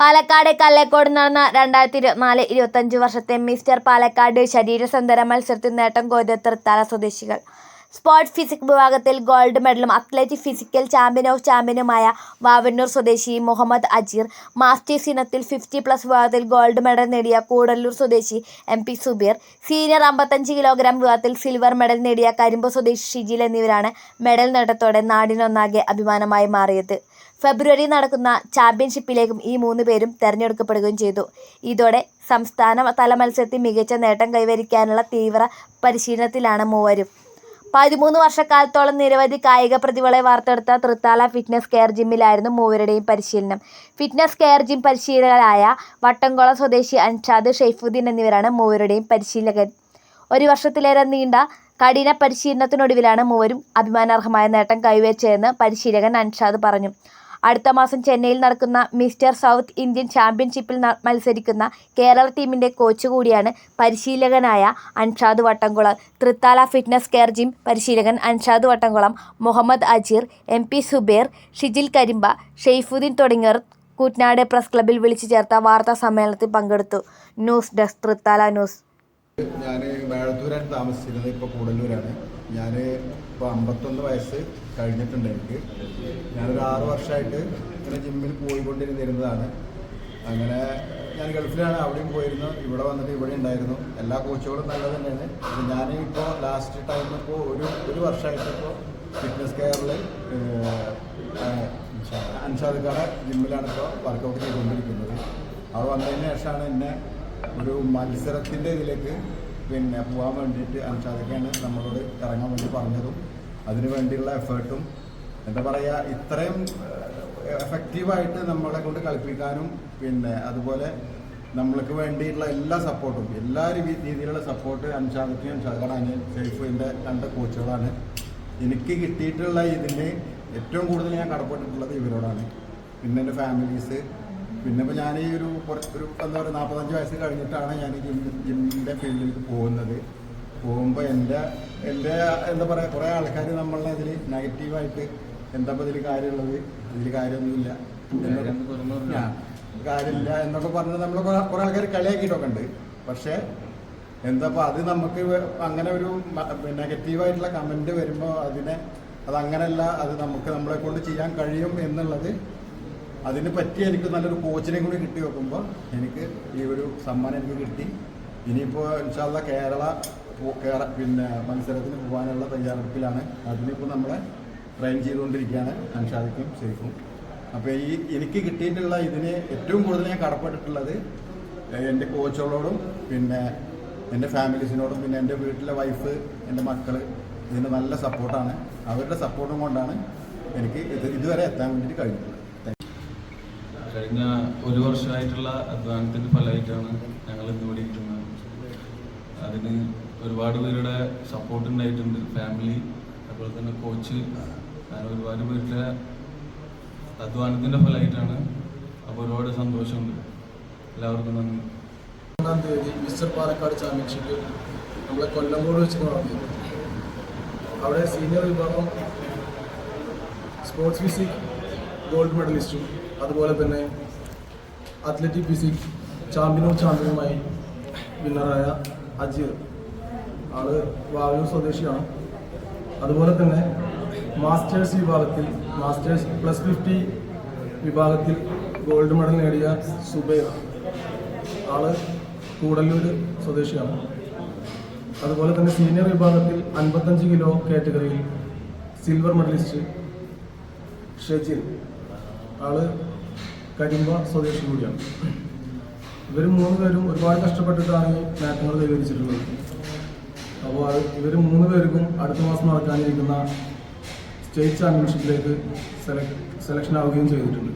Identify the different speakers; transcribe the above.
Speaker 1: പാലക്കാട് കല്ലേക്കോട് നടന്ന രണ്ടായിരത്തി ഇരുപത്തിനാല് ഇരുപത്തഞ്ച് വർഷത്തെ മിസ്റ്റർ പാലക്കാട് ശരീരസുന്ദര മത്സരത്തിൽ നേട്ടം കൊയ്ത തൃത്താല സ്വദേശികൾ. സ്പോർട്സ് ഫിസിക് വിഭാഗത്തിൽ ഗോൾഡ് മെഡലും അത്ലറ്റിക് ഫിസിക്കൽ ചാമ്പ്യൻ ഓഫ് ചാമ്പ്യനുമായ വാവന്നൂർ സ്വദേശി മുഹമ്മദ് അജീർ മാസ്റ്റേഴ്സ് ഇനത്തിൽ ഫിഫ്റ്റി പ്ലസ് വിഭാഗത്തിൽ ഗോൾഡ് മെഡൽ നേടിയ കൂടല്ലൂർ സ്വദേശി എം പി സുബീർ സീനിയർ അമ്പത്തഞ്ച് കിലോഗ്രാം വിഭാഗത്തിൽ സിൽവർ മെഡൽ നേടിയ കരിമ്പ് സ്വദേശി ഷിജിൽ എന്നിവരാണ് മെഡൽ നേട്ടത്തോടെ നാടിനൊന്നാകെ അഭിമാനമായി മാറിയത്. ഫെബ്രുവരി നടക്കുന്ന ചാമ്പ്യൻഷിപ്പിലേക്കും ഈ മൂന്ന് പേരും തെരഞ്ഞെടുക്കപ്പെടുകയും ചെയ്തു. ഇതോടെ സംസ്ഥാന തല മത്സരത്തിൽ മികച്ച നേട്ടം കൈവരിക്കാനുള്ള തീവ്ര പരിശീലനത്തിലാണ് മൂവരും. പതിമൂന്ന് വർഷക്കാലത്തോളം നിരവധി കായിക പ്രതിഭകളെ വാർത്തെടുത്ത തൃത്താല ഫിറ്റ്നസ് കെയർ ജിമ്മിലായിരുന്നു മൂവരുടെയും പരിശീലനം. ഫിറ്റ്നസ് കെയർ ജിം പരിശീലകരായ വട്ടംകുളം സ്വദേശി അൻഷാദ് ഷെയ്ഫുദ്ദീൻ എന്നിവരാണ് മൂവരുടെയും പരിശീലകൻ. ഒരു വർഷത്തിലേറെ നീണ്ട കഠിന പരിശീലനത്തിനൊടുവിലാണ് മൂവരും അഭിമാനാർഹമായ നേട്ടം കൈവച്ചതെന്ന് പരിശീലകൻ അൻഷാദ് പറഞ്ഞു. അടുത്ത മാസം ചെന്നൈയിൽ നടക്കുന്ന മിസ്റ്റർ സൗത്ത് ഇന്ത്യൻ ചാമ്പ്യൻഷിപ്പിൽ മത്സരിക്കുന്ന കേരള ടീമിന്റെ കോച്ച് കൂടിയാണ് പരിശീലകനായ Anshad Vattamkulam. Thrithala fitness care gym പരിശീലകൻ അൻഷാദ് വട്ടംകുളം മുഹമ്മദ് അജീർ എം പി സുബേർ ഷിജിൽ കരിമ്പ ഷെയ്ഫുദ്ദീൻ തുടങ്ങിയവർ കൂറ്റനാട് പ്രസ് ക്ലബ്ബിൽ വിളിച്ചു ചേർത്ത വാർത്താ സമ്മേളനത്തിൽ പങ്കെടുത്തു. News desk Thrithala news.
Speaker 2: ഞാൻ മേഴത്തൂരാണ് താമസിച്ചിരുന്നത്. ഇപ്പോൾ കൂടല്ലൂരാണ് ഞാൻ ഇപ്പോൾ അമ്പത്തൊന്ന് വയസ്സ് കഴിഞ്ഞിട്ടുണ്ട് എനിക്ക്. ആറ് വർഷമായിട്ട് ഇങ്ങനെ ജിമ്മിൽ പോയിക്കൊണ്ടിരുന്നിരുന്നതാണ്. അങ്ങനെ ഞാൻ ഗൾഫിലാണ് അവിടെയും പോയിരുന്നു ഇവിടെ വന്നിട്ട് ഇവിടെ ഉണ്ടായിരുന്നു. എല്ലാ കോച്ചുകളും നല്ലത് തന്നെയാണ്. ഞാൻ ഇപ്പോൾ ലാസ്റ്റ് ടൈം ഇപ്പോൾ ഒരു ഒരു വർഷമായിട്ട് ഇപ്പോൾ ഫിറ്റ്നസ് കെയറിൽ അൻഷാദ് ജിമ്മിലാണ് ഇപ്പോൾ വർക്കൗട്ട് ചെയ്തുകൊണ്ടിരിക്കുന്നത്. അവിടെ വന്നതിന് ശേഷമാണ് എന്നെ ഒരു മത്സരത്തിന്റെ ഇതിലേക്ക് പിന്നെ പോകാൻ വേണ്ടിയിട്ട് അൻഷാദിക്കാണ് നമ്മളോട് ഇറങ്ങാൻ വേണ്ടി പറഞ്ഞതും അതിനു വേണ്ടിയുള്ള എഫേർട്ടും എന്താ പറയുക ഇത്രയും എഫക്റ്റീവായിട്ട് നമ്മളെ കൊണ്ട് കളിപ്പിക്കാനും പിന്നെ അതുപോലെ നമ്മൾക്ക് വേണ്ടിയിട്ടുള്ള എല്ലാ സപ്പോർട്ടും എല്ലാ രീതിയിലുള്ള സപ്പോർട്ട് അൻഷാദത്തിനും അൻഷാദാണ് സേഫിന്റെ രണ്ട് കോച്ചുകളാണ്. എനിക്ക് കിട്ടിയിട്ടുള്ള ഇതിന് ഏറ്റവും കൂടുതൽ ഞാൻ കടപ്പെട്ടിട്ടുള്ളത് ഇവരോടാണ്. പിന്നെ എന്റെ ഫാമിലീസ്. പിന്നെ ഇപ്പോൾ ഞാൻ ഈ ഒരു ഒരു എന്താ പറയുക നാൽപ്പത്തഞ്ച് വയസ്സ് കഴിഞ്ഞിട്ടാണ് ഞാൻ ഈ ജിമ്മിന്റെ ഫീൽഡിലേക്ക് പോകുന്നത്. പോകുമ്പോൾ എന്റെ എന്റെ എന്താ പറയുക കുറേ ആൾക്കാർ നമ്മളെ ഇതിൽ നെഗറ്റീവായിട്ട് എന്താ ഇതിൽ കാര്യമുള്ളത്? ഇതിൽ കാര്യമൊന്നുമില്ല. കാര്യമില്ല എന്നൊക്കെ പറഞ്ഞ് നമ്മൾ കുറേ ആൾക്കാർ കളിയാക്കിയിട്ടൊക്കെ ഉണ്ട് പക്ഷേ എന്താ അത് നമുക്ക് അങ്ങനെ ഒരു നെഗറ്റീവായിട്ടുള്ള കമന്റ് വരുമ്പോൾ അതിനെ അത് അങ്ങനെയല്ല അത് നമുക്ക് നമ്മളെ കൊണ്ട് ചെയ്യാൻ കഴിയും എന്നുള്ളത് അതിന് പറ്റി എനിക്ക് നല്ലൊരു കോച്ചിനെ കൂടി കിട്ടി വെക്കുമ്പോൾ എനിക്ക് ഈ ഒരു സമ്മാനം എനിക്ക് കിട്ടി. ഇനിയിപ്പോൾ ഇൻഷാല്ല കേരള പിന്നെ മത്സരത്തിന് പോകാനുള്ള തയ്യാറെടുപ്പിലാണ്. അതിനിപ്പോ നമ്മളെ ട്രെയിൻ ചെയ്തുകൊണ്ടിരിക്കുകയാണ് അൻഷാദിക്കും സേഫും അപ്പോൾ ഈ എനിക്ക് കിട്ടിയിട്ടുള്ള ഇതിന് ഏറ്റവും കൂടുതൽ ഞാൻ കടപ്പെട്ടിട്ടുള്ളത് എന്റെ കോച്ചുകളോടും പിന്നെ എന്റെ ഫാമിലീസിനോടും പിന്നെ എന്റെ വീട്ടിലെ വൈഫ് എന്റെ മക്കൾ ഇതിന് നല്ല സപ്പോർട്ടാണ്. അവരുടെ സപ്പോർട്ടും കൊണ്ടാണ് എനിക്ക് ഇത് ഇതുവരെ എത്താൻ വേണ്ടിയിട്ട് കഴിഞ്ഞിട്ടുള്ളത്
Speaker 3: കഴിഞ്ഞ ഒരു വർഷമായിട്ടുള്ള അധ്വാനത്തിന്റെ ഫലമായിട്ടാണ് ഞങ്ങൾ ഇന്ന് ഇവിടെ ഇരിക്കുന്നത്. അതിന് ഒരുപാട് പേരുടെ സപ്പോർട്ട് ഉണ്ടായിട്ടുണ്ട്. ഫാമിലി അതുപോലെ തന്നെ കോച്ച് അങ്ങനെ ഒരുപാട് പേരുടെ അധ്വാനത്തിന്റെ ഫലമായിട്ടാണ് അപ്പോൾ ഒരുപാട് സന്തോഷമുണ്ട്. എല്ലാവർക്കും നന്ദി.
Speaker 4: ഒന്നാം തീയതി മിസ്റ്റർ പാലക്കാട് ചാമ്പ്യൻഷിപ്പ് നമ്മളെ കൊല്ലംകോട് വെച്ച് നടന്നു അവിടെ സീനിയർ വിഭാഗം സ്പോർട്സ് ഫിസിക് ഗോൾഡ് മെഡലിസ്റ്റും അതുപോലെ തന്നെ അത്ലറ്റിക് ഫിസിക് ചാമ്പ്യനും ചാമ്പ്യനുമായി വിന്നറായ അജീർ ആൾ വായൂർ സ്വദേശിയാണ്. അതുപോലെ തന്നെ മാസ്റ്റേഴ്സ് വിഭാഗത്തിൽ മാസ്റ്റേഴ്സ് പ്ലസ് ഫിഫ്റ്റി വിഭാഗത്തിൽ ഗോൾഡ് മെഡൽ നേടിയ സുബൈർ ആൾ കൂടല്ലൂർ സ്വദേശിയാണ്. അതുപോലെ തന്നെ സീനിയർ വിഭാഗത്തിൽ അൻപത്തഞ്ച് കിലോ കാറ്റഗറിയിൽ സിൽവർ മെഡലിസ്റ്റ് ഷെജിൻ. ആൾ കരിമ്പ സ്വദേശി കൂടിയാണ്. ഇവർ മൂന്ന് പേരും ഒരുപാട് കഷ്ടപ്പെട്ടിട്ടാണ് ഈ നേട്ടങ്ങൾ കൈവരിച്ചിട്ടുള്ളത്. അപ്പോൾ അത് ഇവർ മൂന്ന് പേർക്കും അടുത്ത മാസം നടക്കാനിരിക്കുന്ന സ്റ്റേറ്റ് ചാമ്പ്യൻഷിപ്പിലേക്ക് സെലക്ട് സെലക്ഷൻ ആവുകയും ചെയ്തിട്ടുണ്ട്.